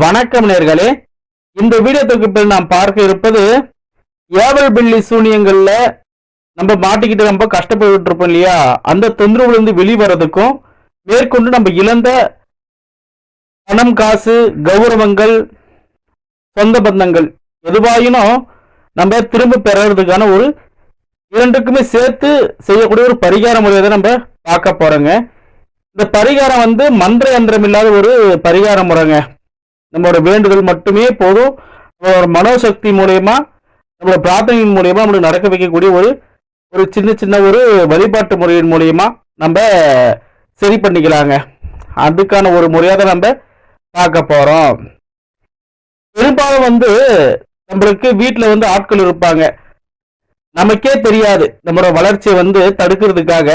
வணக்கம் நேர்களே. இந்த வீடியோ தொகுப்பில் நாம் பார்க்க இருப்பது ஏவல் பில்லி சூனியங்கள்ல நம்ம மாட்டிக்கிட்டு ரொம்ப கஷ்டப்பட்டு இருப்போம் இல்லையா? அந்த தொந்தரவுல இருந்து வெளிவரதுக்கும் மேற்கொண்டு நம்ம இழந்த பணம் காசு கௌரவங்கள் சொந்த பந்தங்கள் எதுவாயினும் நம்ம திரும்ப பெறறதுக்கான ஒரு இரண்டுக்குமே சேர்த்து செய்யக்கூடிய ஒரு பரிகார முறையை தான் நம்ம பார்க்க போறோங்க. இந்த பரிகாரம் வந்து மந்திர யந்திரம் இல்லாத ஒரு பரிகார முறைங்க. நம்மளோட வேண்டுதல் மட்டுமே போதும். நம்மளோட மனோசக்தி மூலயமா நம்மளோட பிரார்த்தனையின் மூலயமா நம்மளுக்கு நடக்க வைக்கக்கூடிய ஒரு ஒரு சின்ன சின்ன ஒரு வழிபாட்டு முறையின் மூலயமா நம்ம சரி பண்ணிக்கலாங்க. அதுக்கான ஒரு முறையாக தான் நம்ம பார்க்க போகிறோம் பெரும்பாலும் வந்து நம்மளுக்கு வீட்டில் வந்து ஆட்கள் இருப்பாங்க. நமக்கே தெரியாது. நம்மளோட வளர்ச்சியை வந்து தடுக்கிறதுக்காக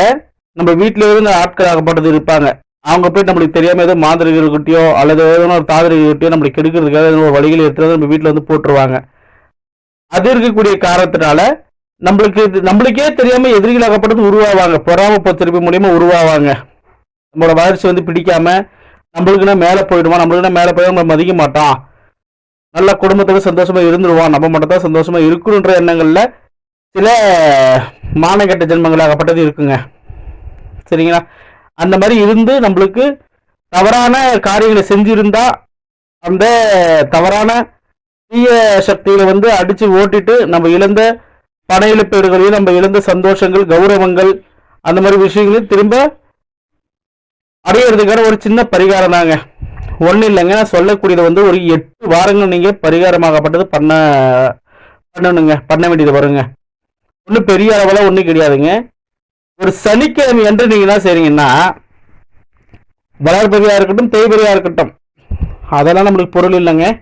நம்ம வீட்டில இருந்து ஆட்கள் ஆகப்பட்டது இருப்பாங்க. அவங்க போய் நம்மளுக்கு தெரியாம ஏதோ மாந்திரிகர்கிட்டயோ அல்லது ஏதோ ஒரு தாதிரிகிட்டயோ நம்மளுக்கு கெடுக்கிறதுக்காக ஏதோ ஒரு வழிகளை எடுத்து நம்ம வீட்டில் வந்து போட்டுருவாங்க. அது இருக்கக்கூடிய காரணத்தினால நம்மளுக்கு இது- நம்மளுக்கே தெரியாம எதிரிகளாகப்பட்டது உருவாவாங்க. பொறாம பத்திரிப்பு மூலியமா உருவாவாங்க. நம்மளோட வளர்ச்சி வந்து பிடிக்காம நம்மளுக்குன்னா மேலே போயிடுவான் நம்மளுக்குன்னா மேலே போய் நம்ம மதிக்க மாட்டான் நல்ல குடும்பத்தோட சந்தோஷமா இருந்துருவான் நம்ம மட்டும் தான் சந்தோஷமா இருக்கணுன்ற எண்ணங்களில் சில மானகெட்ட ஜென்மங்களாகப்பட்டது இருக்குங்க. சரிங்களா? அந்த மாதிரி இருந்து நம்மளுக்கு தவறான காரியங்களை செஞ்சிருந்தா அந்த தவறான தீய சக்திகளை வந்து அடித்து ஓட்டிட்டு நம்ம இழந்த பண இழப்பீடுகளையும் நம்ம இழந்த சந்தோஷங்கள் கௌரவங்கள் அந்த மாதிரி விஷயங்களையும் திரும்ப அடையிறதுக்கான ஒரு சின்ன பரிகாரம் தாங்க. ஒன்றும் இல்லைங்க நான் சொல்லக்கூடியது வந்து ஒரு எட்டு வாரங்கள் நீங்கள் பரிகாரமாகப்பட்டது பண்ண பண்ணணுங்க பண்ண வேண்டியது வருங்க. ஒன்றும் பெரிய அளவில் ஒன்றும் கிடையாதுங்க. ஒரு சனிக்கிழமை என்று நீங்கள் என்ன செய்றீங்கன்னா வளர்பெரியா இருக்கட்டும் தேய்பெரியா இருக்கட்டும் அதெல்லாம் நம்மளுக்கு பொருள் இல்லைங்க.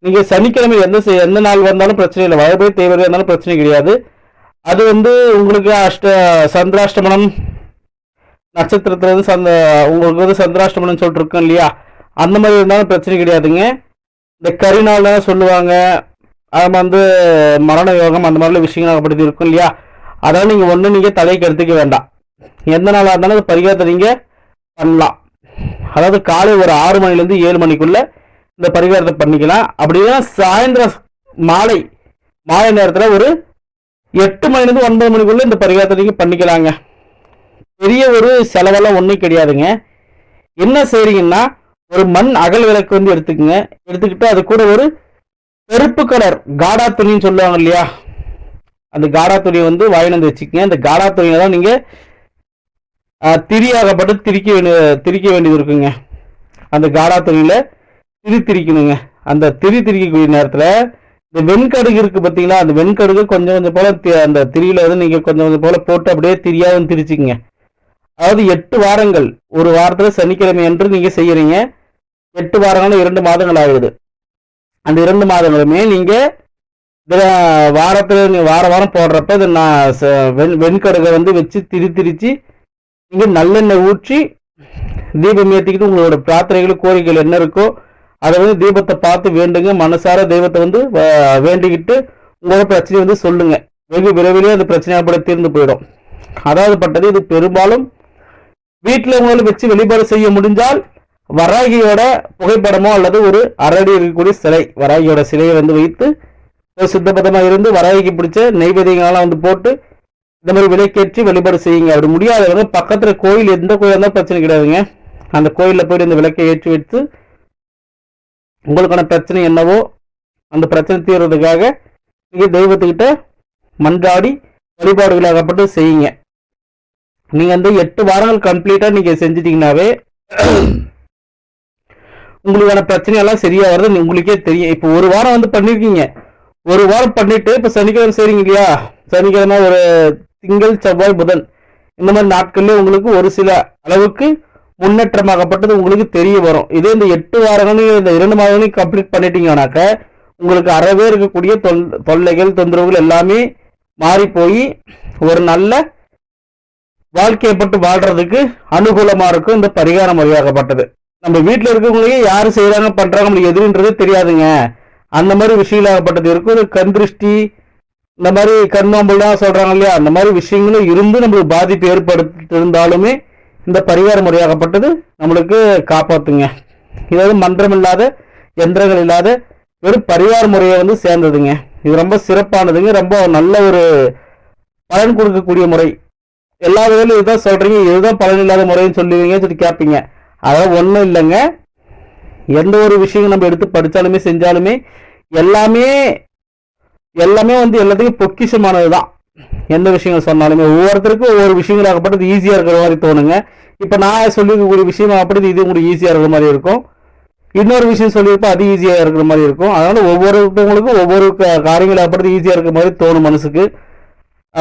நீங்கள் சனிக்கிழமை எந்த செ- எந்த நாள் வந்தாலும் பிரச்சனை இல்லை. வளர்பெரிய தேய்பெரியா இருந்தாலும் பிரச்சனை கிடையாது. அது வந்து உங்களுக்கு அஷ்ட சந்திராஷ்டமனம் நட்சத்திரத்தில் இருந்து சந்த உங்களுக்கு வந்து சந்திராஷ்டமனம் சொல்லிட்டு இருக்கோம் இல்லையா? அந்த மாதிரி இருந்தாலும் பிரச்சனை கிடையாதுங்க. இந்த கரிநாள் சொல்லுவாங்க. அது வந்து மரண யோகம் அந்த மாதிரிலாம் விஷயங்கள் அப்படி இருக்கும் இல்லையா? அதனால் நீங்கள் ஒன்றும் நீங்கள் தலைக்கு எடுத்துக்க வேண்டாம். எந்த நாளாக இருந்தாலும் அந்த பரிகாரத்தை நீங்கள் பண்ணலாம். அதாவது காலை ஒரு ஆறு மணிலேருந்து ஏழு மணிக்குள்ளே இந்த பரிகாரத்தை பண்ணிக்கலாம். அப்படின்னா சாயந்தரம் மாலை மாலை நேரத்தில் ஒரு எட்டு மணிலேருந்து ஒன்பது மணிக்குள்ளே இந்த பரிகாரத்தை நீங்கள் பண்ணிக்கலாங்க. பெரிய ஒரு செலவெல்லாம் ஒன்றும் கிடையாதுங்க. என்ன செய்கிறீங்கன்னா ஒரு மண் அகல் விளக்கு வந்து எடுத்துக்கங்க. எடுத்துக்கிட்டு அது கூட ஒரு கருப்பு கலர் காடா துணின்னு சொல்லுவாங்க இல்லையா? அந்த காடா துணியை வந்து வாயினந்து வந்து வச்சுக்கங்க. அந்த காடா துணியை தான் நீங்கள் திரியாகப்பட்டு திரிக்க வேண்டிய திரிக்க வேண்டியது இருக்குங்க. அந்த காடா துணியில் திரி திரிக்கணுங்க. அந்த திரி திரிக்கக்கூடிய நேரத்தில் இந்த வெண்கடுகு இருக்குது பார்த்தீங்களா அந்த வெண்கடுகு கொஞ்சம் கொஞ்சம் போல் அந்த திரியில் வந்து நீங்கள் கொஞ்சம் கொஞ்சம் போல் போட்டு அப்படியே திரியாவும் திரிச்சுக்குங்க. அதாவது எட்டு வாரங்கள். ஒரு வாரத்தில் சனிக்கிழமை என்று நீங்கள் செய்கிறீங்க எட்டு வாரங்களும் இரண்டு மாதங்கள் ஆகுது. அந்த இரண்டு மாதங்களுமே நீங்கள் வாரத்தில் நீ வார வாரம் போடுறப்ப இது நான் ச- வெண் வெண்கடுகை வந்து வச்சு திரி திரிச்சு நீங்கள் நல்லெண்ணெய் ஊற்றி தீபம் ஏற்றிக்கிட்டு உங்களோட பிரார்த்தனைகள் கோரிக்கைகள் என்ன இருக்கோ அதை வந்து தீபத்தை பார்த்து வேண்டுங்க. மனசார தெய்வத்தை வந்து வேண்டிக்கிட்டு உங்களோட பிரச்சனையை வந்து சொல்லுங்க. வெகு விரைவிலே அந்த பிரச்சனையாப்பட தீர்ந்து போயிடும். அதாவது பட்டது இது பெரும்பாலும் வீட்டில் உங்களால் வச்சு வெளிப்பாடு செய்ய முடிஞ்சால் வராகியோட புகைப்படமோ அல்லது ஒரு அரடி இருக்கக்கூடிய சிலை வராகியோட சிலையை வந்து வைத்து சுத்தபத்தமாக இருந்து வராகிக்கு பிடிச்ச நெய்வேதியங்கள்லாம் வந்து போட்டு இந்த மாதிரி விலைக்கேற்றி வழிபாடு செய்யுங்க. அப்படி முடியாதவங்க பக்கத்துல கோயில் எந்த கோயில் இருந்தாலும் பிரச்சனை கிடையாதுங்க. அந்த கோயிலில் போயிட்டு இந்த விளக்கை ஏற்றி வைத்து உங்களுக்கான பிரச்சனை என்னவோ அந்த பிரச்சனை தீர்றதுக்காக நீங்கள் தெய்வத்துக்கிட்ட மன்றாடி வழிபாடுகளாகப்பட்டு செய்யுங்க. நீங்கள் வந்து எட்டு வாரங்கள் கம்ப்ளீட்டாக நீங்கள் செஞ்சிட்டிங்கனாவே உங்களுக்கான பிரச்சனை எல்லாம் வருது உங்களுக்கே தெரியும். இப்போ ஒரு வாரம் வந்து பண்ணியிருக்கீங்க ஒரு வாரம் பண்ணிட்டு இப்போ சனிக்கிழமை செய்றீங்க இல்லையா? சனிக்கிழமை ஒரு திங்கள் செவ்வாய் புதன் இந்த மாதிரி நாட்கள்ல உங்களுக்கு ஒரு சில அளவுக்கு முன்னேற்றமாகப்பட்டது உங்களுக்கு தெரிய வரும். இதே இந்த எட்டு வாரங்களையும் இந்த இரண்டு மாதங்களையும் கம்ப்ளீட் பண்ணிட்டீங்கன்னாக்க உங்களுக்கு அறவே இருக்கக்கூடிய தொல் தொல்லைகள் தொந்தரவுகள் எல்லாமே மாறி போய் ஒரு நல்ல வாழ்க்கையப்பட்டு வாழ்றதுக்கு அனுகூலமா இருக்கும். இந்த பரிகார முறையாகப்பட்டது நம்ம வீட்டில் இருக்கவங்களையும் யார் செய்யறாங்க பண்றாங்க நம்மளுக்கு எதுன்றது தெரியாதுங்க. அந்த மாதிரி விஷயங்களாகப்பட்டது இருக்கும் கண் திருஷ்டி இந்த மாதிரி கண்ணோம்பல்லாம் சொல்றாங்க இல்லையா? அந்த மாதிரி விஷயங்களும் இருந்து நம்மளுக்கு பாதிப்பு ஏற்படுத்திருந்தாலுமே இந்த பரிகார முறையாகப்பட்டது நம்மளுக்கு காப்பாத்துங்க. இதாவது மந்திரம் மன்றம் இல்லாத எந்திரங்கள் இல்லாத வெறும் பரிகார முறையை வந்து சேர்ந்ததுங்க. இது ரொம்ப சிறப்பானதுங்க. ரொம்ப நல்ல ஒரு பலன் கொடுக்கக்கூடிய முறை. எல்லா விதத்திலும் இதுதான் சொல்றீங்க. இதுதான் பலன் இல்லாத முறைன்னு சொல்லுவீங்க சொல்லி கேட்பீங்க அதெல்லாம் ஒன்றும் இல்லைங்க. எந்த ஒரு விஷயம் நம்ம எடுத்து படித்தாலுமே செஞ்சாலுமே எல்லாமே எல்லாமே வந்து எல்லாத்துக்கும் பொக்கிஷமானது தான் எந்த விஷயங்கள் சொன்னாலுமே ஒவ்வொருத்தருக்கும் ஒவ்வொரு விஷயங்களாகப்பட்டது ஈஸியாக இருக்கிற மாதிரி தோணுங்க. இப்போ நான் சொல்லியிருக்கக்கூடிய விஷயமாகப்பட்டது இது உங்களுக்கு ஈஸியாக இருக்கிற மாதிரி இருக்கும். இன்னொரு விஷயம் சொல்லியிருப்போம் அது ஈஸியாக இருக்கிற மாதிரி இருக்கும். அதனால ஒவ்வொருத்தவங்களுக்கும் ஒவ்வொரு க- காரியங்களாகப்பட்டது ஈஸியாக இருக்கிற மாதிரி தோணும் மனசுக்கு.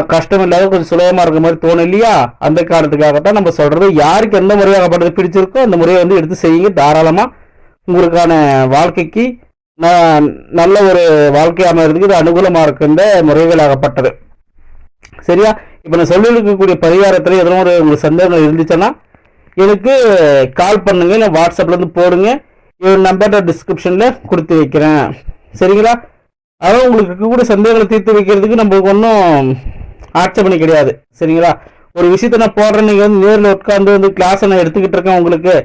கஷ்டம் இல்லாத கொஞ்சம் சுலபமாக இருக்கிற மாதிரி தோணும் இல்லையா? அந்த காரணத்துக்காகத்தான் நம்ம சொல்கிறது யாருக்கு எந்த முறையாகப்பட்டது பிடிச்சிருக்கோ அந்த முறையை வந்து எடுத்து செய்யுங்க தாராளமாக உங்களுக்கான வாழ்க்கைக்கு நல்ல ஒரு வாழ்க்கை அமைறதுக்கு இது அனுகூலமாக இருக்கின்ற முறைகளாகப்பட்டது. சரியா? இப்போ நான் சொல்லியிருக்கக்கூடிய பரிகாரத்தில் எதனா ஒரு உங்களுக்கு சந்தேகம் இருந்துச்சுன்னா எனக்கு கால் பண்ணுங்க இல்லை வாட்ஸ்அப்லேருந்து போடுங்க. இவர் நம்பர்ட்ட டிஸ்கிரிப்ஷனில் கொடுத்து வைக்கிறேன். சரிங்களா? அதாவது உங்களுக்கு இருக்கக்கூடிய சந்தேகங்களை தீர்த்து வைக்கிறதுக்கு நம்மளுக்கு ஒன்றும் ஆட்சேபனை கிடையாது. சரிங்களா? ஒரு விஷயத்த நான் போடுறேன் நீங்கள் வந்து நேரில் உட்காந்து வந்து கிளாஸை நான் எடுத்துக்கிட்டு இருக்கேன் உங்களுக்கு.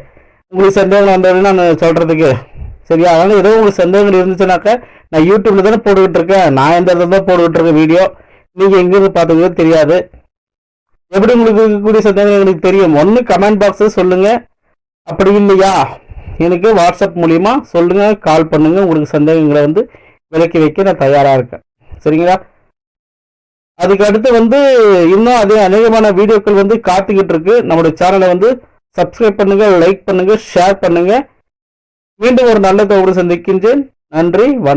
உங்களுக்கு சந்தேகம் வந்ததுன்னு நான் சொல்கிறதுக்கு சரியா? அதனால் ஏதோ உங்களுக்கு சந்தேகங்கள் இருந்துச்சுனாக்கா நான் யூடியூப்ல தானே போட்டுக்கிட்டு இருக்கேன். நான் எந்த இடத்துல தான் போட்டுக்கிட்டு இருக்கேன் வீடியோ? நீங்கள் எங்கேருந்து பார்த்துக்கிறது தெரியாது. எப்படி உங்களுக்கு இருக்கக்கூடிய சந்தேகம் எனக்கு தெரியும்? ஒன்று கமெண்ட் பாக்ஸில் சொல்லுங்கள் அப்படி இல்லையா? எனக்கு வாட்ஸ்அப் மூலிமா சொல்லுங்கள் கால் பண்ணுங்கள் உங்களுக்கு சந்தேகங்களை வந்து விலக்கி வைக்க நான் தயாராக இருக்கேன். சரிங்களா? அதுக்கு அடுத்து வந்து இன்னும் அதே அநேகமான வீடியோக்கள் வந்து காத்துக்கிட்டு இருக்கு. நம்மளுடைய சேனலை வந்து சப்ஸ்கிரைப் பண்ணுங்க லைக் பண்ணுங்க ஷேர் பண்ணுங்க. மீண்டும் ஒரு நல்ல தோடு சந்திக்கின்றேன். நன்றி வணக்கம்.